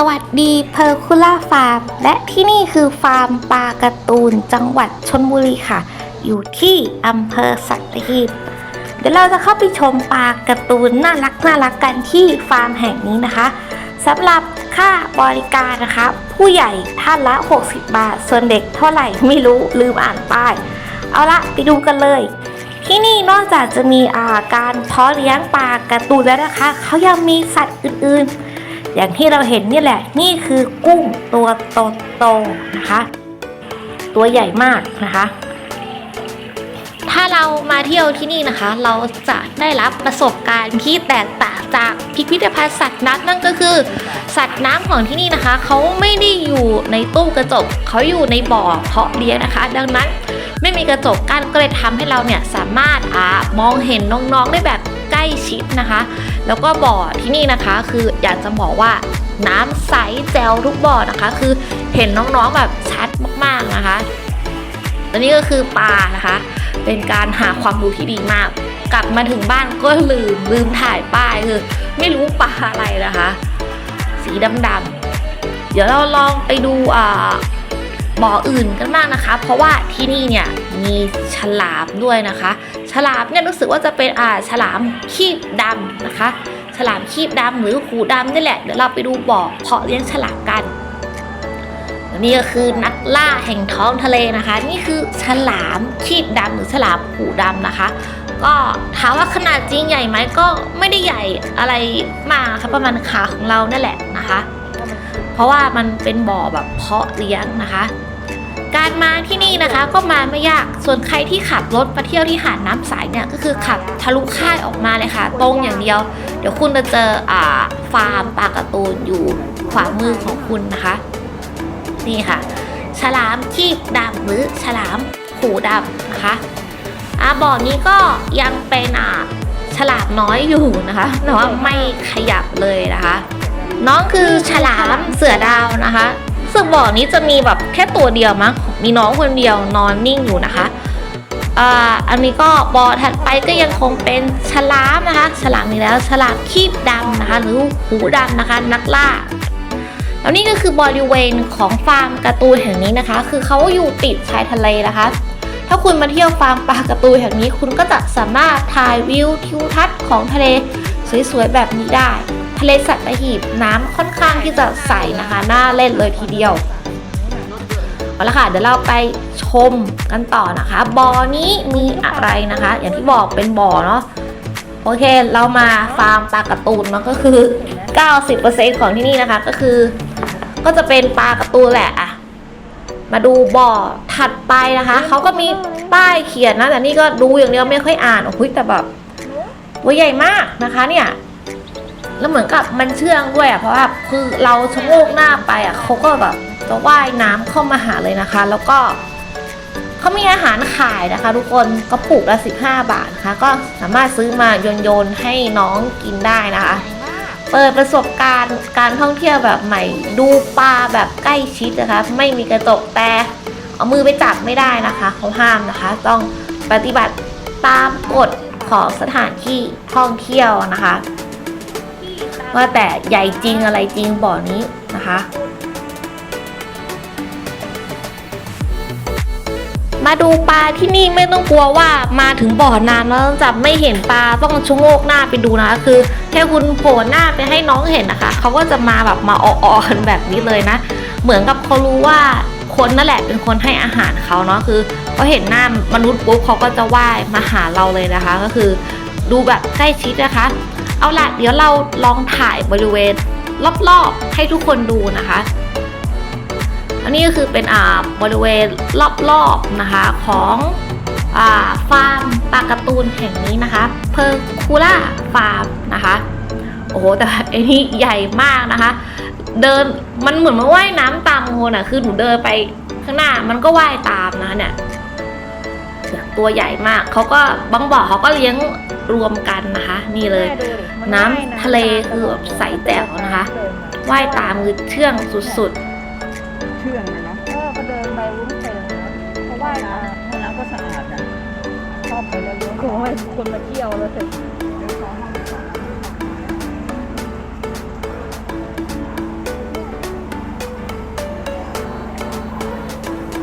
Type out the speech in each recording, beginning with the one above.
สวัสดีเพอร์คูล่าฟาร์มและที่นี่คือฟาร์มปลาการ์ตูนจังหวัดชนบุรีค่ะ อยู่ที่อำเภอสัตหีบเดี๋ยวเราจะเข้าไปชมปลาการ์ตูนน่ารักน่ารักกันที่ฟาร์มแห่งนี้นะคะสำหรับค่าบริการนะคะ ผู้ใหญ่ท่านละ 60 บาท ส่วนเด็กเท่าไหร่ไม่รู้ลืมอ่านป้าย เอาละไปดูกันเลย ที่นี่นอกจากจะมีาการเพาะเลี้ยงปลาการ์ตูนแล้วนะคะ เขายังมีสัตว์อื่นๆ อย่างที่เราเห็นนี่แหละ นี่คือกุ้งตัวโตๆนะคะ ตัวใหญ่มากนะคะ ถ้าเรามาเที่ยวที่นี่นะคะ เราจะได้รับประสบการณ์ที่แตกต่างจากพิพิธภัณฑ์สัตว์น้ำนั่นก็คือ สัตว์น้ำของที่นี่นะคะ เขาไม่ได้อยู่ในตู้กระจกเขาอยู่ในบ่อเพาะเลี้ยงนะคะ ดังนั้นไม่มีกระจกกั้นก็เลยทำให้เราเนี่ยสามารถอามองเห็นน้องๆได้แบบ ล้ชิดนะคะ แล้วก็บ่อที่นี่นะคะ คืออยากจะบอกว่าน้ำใสแจ๋วทุกบ่อนะคะ คือเห็นน้องๆแบบชัดมากๆนะคะและนี่ก็คือปลานะคะ เป็นการหาความรู้ที่ดีมาก กลับมาถึงบ้านก็ลืมลืมถ่ายป้ายคือไม่รู้ปลาอะไรนะคะ สีดำๆเดี๋ยวเราลองไปดูอ่าบ่ออื่นกันบ้างนะคะ เพราะว่าที่นี่เนี่ยมีฉลามด้วยนะคะ ฉลามเนี่ยรู้สึกว่าจะเป็นอ่าฉลามคีบดำนะคะ ฉลามคีบดำหรือหูดำนี่แหละเดี๋ยวเราไปดูบ่อเพาะเลี้ยงฉลามกันนี่ก็คือนักล่าแห่งท้องทะเลนะคะ นี่คือฉลามคีบดำหรือฉลามหูดำนะคะ ก็ถามว่าขนาดจริงใหญ่ไหมก็ไม่ได้ใหญ่อะไรมากค่ะประมาณขาของเรานั่นแหละนะคะ เพราะว่ามันเป็นบ่อแบบเพาะเลี้ยงนะคะ การมาที่นี่นะคะก็มาไม่ยาก ส่วนใครที่ขับรถมาเที่ยวที่หาดน้ำใสเนี่ยก็คือขับทะลุค่ายออกมาเลยค่ะ ตรงอย่างเดียว เดี๋ยวคุณจะเจออ่าฟาร์มปลากร์ตูนอยู่ขวามือของคุณนะคะ นี่ค่ะ ฉลามคีบดำหรือฉลามหูดำนะคะอ่าบ่อนี้ก็ยังเป็นอ่าฉลามน้อยอยู่นะคะแต่ว่าไม่ขยับเลยนะคะ น้องคือฉลามเสือดาวนะคะ ซึ่งบ่อนี้จะมีแบบแค่ตัวเดียวมั้งมีน้องคนเดียวนอนนิ่งอยู่นะคะอ่าอันนี้ก็บ่อถัดไปก็ยังคงเป็นฉลามนะคะฉลามนี้แล้วฉลามคีบดำนะคะ หรือหูดำนะคะ นักล่าแล้วนี่ก็คือบริเวณของฟาร์มกร์ตูนแห่งนี้นะคะ คือเขาอยู่ติดชายทะเลนะคะ ถ้าคุณมาเที่ยวฟาร์มปลากร์ตูนแห่งนี้ คุณก็จะสามารถถ่ายวิวทิวทัศน์ของทะเลสวยๆแบบนี้ได้ ทะเลสัตหีบน้ำค่อนข้างที่จะใสนะคะ น่าเล่นเลยทีเดียวเอาละค่ะเดี๋ยวเราไปชมกันต่อนะคะบ่อนี้มีอะไรนะคะ อย่างที่บอกเป็นบ่อเนาะโอเคเรามาฟาร์มปลาการ์ตูนเนาะก็คือ 90%ของที่นี่นะคะก็คือ ก็จะเป็นปลาการ์ตูนแหละอะมาดูบ่อถัดไปนะคะเขาก็มีป้ายเขียนนะแต่นี่ก็ดูอย่างเดียวไม่ค่อยอ่านโอ้ยแต่แบบตัวใหญ่มากนะคะเนี่ย แล้วเหมือนกับมันเชื่องด้วยอะเพราะว่าคือเราชะโงกหน้าไปอะเขาก็แบบจะว่ายน้ำเข้ามาหาเลยนะคะ แล้วก็เขามีอาหารขายนะคะ ทุกคนก็ปุกละ 15 บาทนะคะ ก็สามารถซื้อมาโยนโยนๆให้น้องกินได้นะคะ เปิดประสบการณ์การท่องเที่ยวแบบใหม่ ดูปลาแบบใกล้ชิดนะคะ ไม่มีกระจกแต่เอามือไปจับไม่ได้นะคะเขาห้ามนะคะ ต้องปฏิบัติตามกฎของสถานที่ท่องเที่ยวนะคะ ว่าแต่ใหญ่จริงอะไรจริงบ่อนี้นะคะ มาดูปลาที่นี่ไม่ต้องกลัวว่ามาถึงบ่อนานแล้วจะไม่เห็นปลาต้องชะโงกหน้าไปดูนะคือแค่คุณโผล่หน้าไปให้น้องเห็นนะคะเขาก็จะมาแบบมาอ่อๆกันแบบนี้เลยนะ เหมือนกับเขารู้ว่าคนนั่นแหละเป็นคนให้อาหารเขาเนาะคือเขาเห็นหน้ามนุษย์ปุ๊บเขาก็จะว่ายมาหาเราเลยนะคะ ก็คือดูแบบใกล้ชิดนะคะ เอาละเดี๋ยวเราลองถ่ายบริเวณรอบๆให้ทุกคนดูนะคะ อันนี้ก็คือเป็นอ่าบริเวณรอบๆนะคะของอ่าฟาร์มปลาการ์ตูนแห่งนี้นะคะเพอร์คูล่าฟาร์มนะคะโอ้โหแต่ไอ้นี่ใหญ่มากนะคะ เดินมันเหมือนมาว่ายน้ำตามคนอะคือหนูเดินไปข้างหน้ามันก็ว่ายตามนะเนี่ยตัวใหญ่มากเขาก็บางบ่อเขาก็เลี้ยงรวมกันนะคะ นี่เลย น้ำทะเลคือแบบใสแต๋วนะคะว่ายตามคือเชื่องสุดเชื่องนะเนะๆก็ก็เดินไปวุ้นเต็ว่าห้อน้ำก็สะอาดนะชอบไปแล้วเนอะโอ้ยคนมาเที่ยวแล้วเสร็จ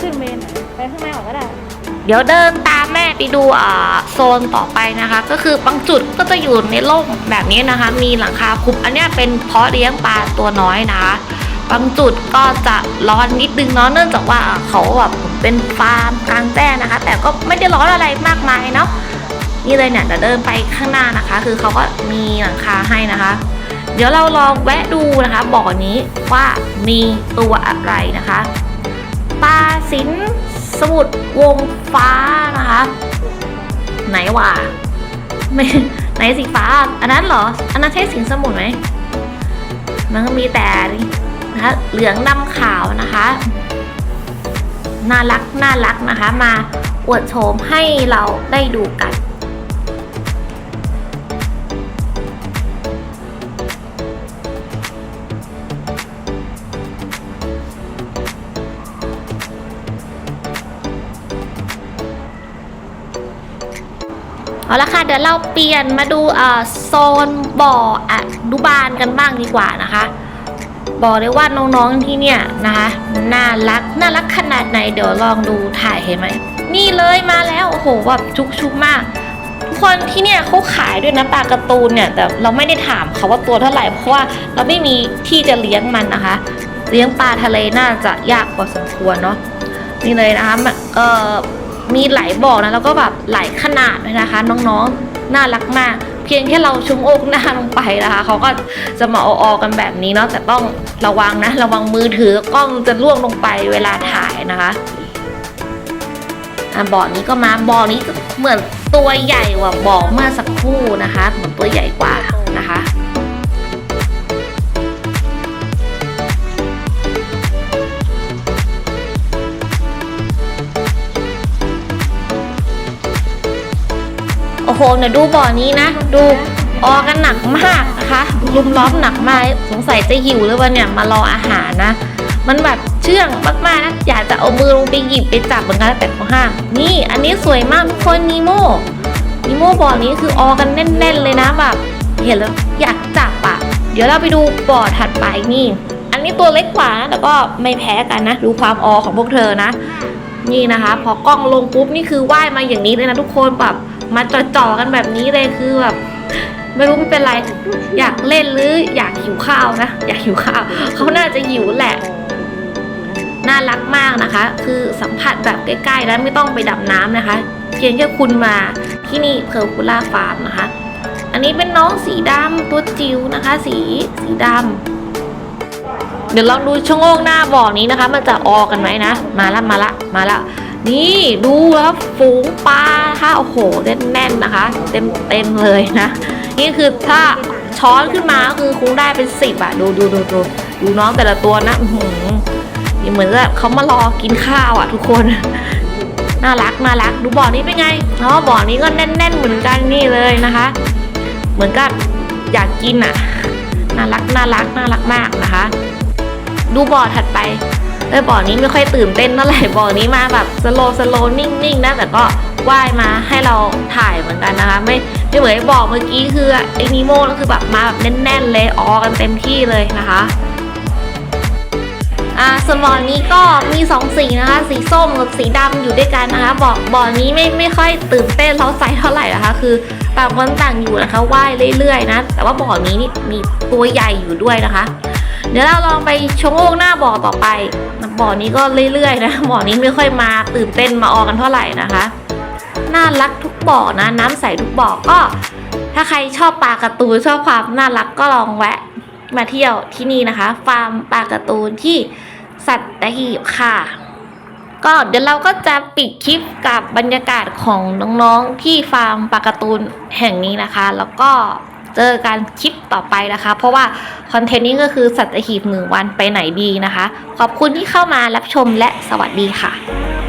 ขึ้นเมนไหนไปข้างใน้อกก็ได้ เดี๋ยวเดินตามแม่ไปดูอ่าโซนต่อไปนะคะ ก็คือบางจุดก็จะอยู่ในร่มแบบนี้นะคะ มีหลังคาคลุมอันนี้เป็นเพาะเลี้ยงปลาตัวน้อยนะคะบางจุดก็จะร้อนนิดนึงเนาะเนื่องจากว่าเขาแบบเป็นฟาร์มกลางแจ้งนะคะ แต่ก็ไม่ได้ร้อนอะไรมากมายเนาะนี่เลยเนี่ยเดี๋ยวเดินไปข้างหน้านะคะ คือเขาก็มีหลังคาให้นะคะ เดี๋ยวเราลองแวะดูนะคะบ่อนี้ว่ามีตัวอะไรนะคะปลาสิน สมุดวงฟ้านะคะ ไหนวะไม่ไหนสีฟ้า อันนั้นเหรอ อันนั้นใช่สินสมุดไหมมันก็มีแต่นะคะเหลืองดำขาวนะคะน่ารักน่ารักนะคะ มาอวดโฉมให้เราได้ดูกัน เอาละค่ะเดี๋ยวเราเปลี่ยนมาดูโซนบ่ออนุบาลกันบ้างดีกว่านะคะ บอกเลยว่าน้องๆที่เนี่ยนะคะน่ารักน่ารักขนาดไหนเดี๋ยวลองดูถ่ายเห็นไหมนี่เลยมาแล้วโอ้โหแบบชุกชุกมากทุกคนที่เนี่ยเขาขายด้วยนะปลาการ์ตูนเนี่ยแต่เราไม่ได้ถามเขาว่าตัวเท่าไหร่เพราะว่าเราไม่มีที่จะเลี้ยงมันนะคะ เลี้ยงปลาทะเลน่าจะยากพอสมควรเนาะนี่เลยนะคะเออ มีหลายบ่อนะแล้วก็แบบหลายขนาดเลยนะคะ น้องๆน่ารักมาก เพียงแค่เราชุ้งอกหน้าลงไปนะคะเขาก็จะมาอออกันแบบนี้เนาะแต่ต้องระวังนะ ระวังมือถือกล้องจะล่วงลงไปเวลาถ่ายนะคะอะบ่อนี้ก็มาบ่อนี้เหมือนตัวใหญ่กว่าบ่อเมื่อสักครู่นะคะ เหมือนตัวใหญ่กว่านะคะ โอ้โหเนี่ยดูบ่อนี้นะ ดูออกันหนักมากนะคะลุมล้อมหนักมากสงสัยจะหิวหรือว่าเนี่ยมารออาหารนะ มันแบบเชื่องมากๆนะอยากจะเอามือลงไปหยิบไปจับเหมือนกันแต่เขาห้าม นี่อันนี้สวยมากทุกคนนีโมนีโมบ่อนี้คือออกันแน่น ๆ เลยนะแบบเห็นแล้วอยากจับอะ เดี๋ยวเราไปดูบ่อถัดไปนี่ อันนี้ตัวเล็กกว่านะแต่ก็ไม่แพ้กันนะ ดูความออของพวกเธอนะ นี่นะคะ พอกล้องลงปุ๊บนี่คือว่ายมาอย่างนี้เลยนะทุกคนแบบ มาจ่อๆกันแบบนี้เลยคือแบบไม่รู้ไม่เป็นไร อยากเล่นหรืออยากหิวข้าวนะ อยากหิวข้าวเขาน่าจะหิวแหละน่ารักมากนะคะ คือสัมผัสแบบใกล้ๆแล้วไม่ต้องไปดับน้ำนะคะเพียงแค่คุณมาที่นี่เพอร์คูล่าฟาร์มนะคะ อันนี้เป็นน้องสีดำตัวจิ๋วนะคะ สีสีดำเดี๋ยวลองดูชะโงกหน้าบ่อนี้นะคะ มันจะออกันไหมนะ มาละมาละมาละ นี่ดูแล้วฝูงปลาค่ะโอ้โหแน่นๆนะคะ เต็มเต็มเลยนะ นี่คือถ้าช้อนขึ้นมาก็คือคงได้เป็นสิบอะดูดูดูดูดูน้องแต่ละตัวนะอือหือนี่เหมือนแบบเขามารอกินข้าวอะทุกคนน่ารักน่ารัก ดูบ่อนี้เป็นไงอ๋อบ่อนี้ก็แน่น ๆ เหมือนกันนี่เลยนะคะ เหมือนกับอยากกินอะน่ารักน่ารักน่ารักมากนะคะ ดูบ่อถัดไป เออบ่อนี้ไม่ค่อยตื่นเต้นเท่าไหร่บ่อนี้มาแบบสโลสโลนิ่งๆนะแต่ก็ว่ายมาให้เราถ่ายเหมือนกันนะคะ ไม่ไม่เหมือนไอ้บ่อเมื่อกี้คือไอ้นิโม่ก็คือแบบมาแบบแน่นๆเลยออกันเต็มที่เลยนะคะอ่าส่วนบ่อนี้ก็มีสองสีนะคะ สีส้มกับสีดำอยู่ด้วยกันนะคะบ่อบ่อนี้ไม่ไม่ค่อยตื่นเต้นเล้าใจเท่าไหร่นะคะ คือต่างคนต่างอยู่นะคะว่ายเรื่อยๆนะแต่ว่าบ่อนี้นี่มีตัวใหญ่อยู่ด้วยนะคะ เดี๋ยวเราลองไปชะโงกหน้าบ่อต่อไป บ่อนี้ก็เรื่อยๆนะบ่อนี้ไม่ค่อยมาตื่นเต้นมาออกันเท่าไหร่นะคะ น่ารักทุกบ่อนะ น้ำใสทุกบ่อก็ ถ้าใครชอบปลาการ์ตูนชอบความน่ารักก็ลองแวะมาเที่ยวที่นี่นะคะ ฟาร์มปลาการ์ตูนที่สัตหีบค่ะ ก็เดี๋ยวเราก็จะปิดคลิปกับบรรยากาศของน้องๆที่ฟาร์มปลาการ์ตูนแห่งนี้นะคะ แล้วก็ เจอกันคลิปต่อไปนะคะ เพราะว่าคอนเทนต์นี้ก็คือสัตหีบหนึ่งวันไปไหนดีนะคะ ขอบคุณที่เข้ามารับชมและสวัสดีค่ะ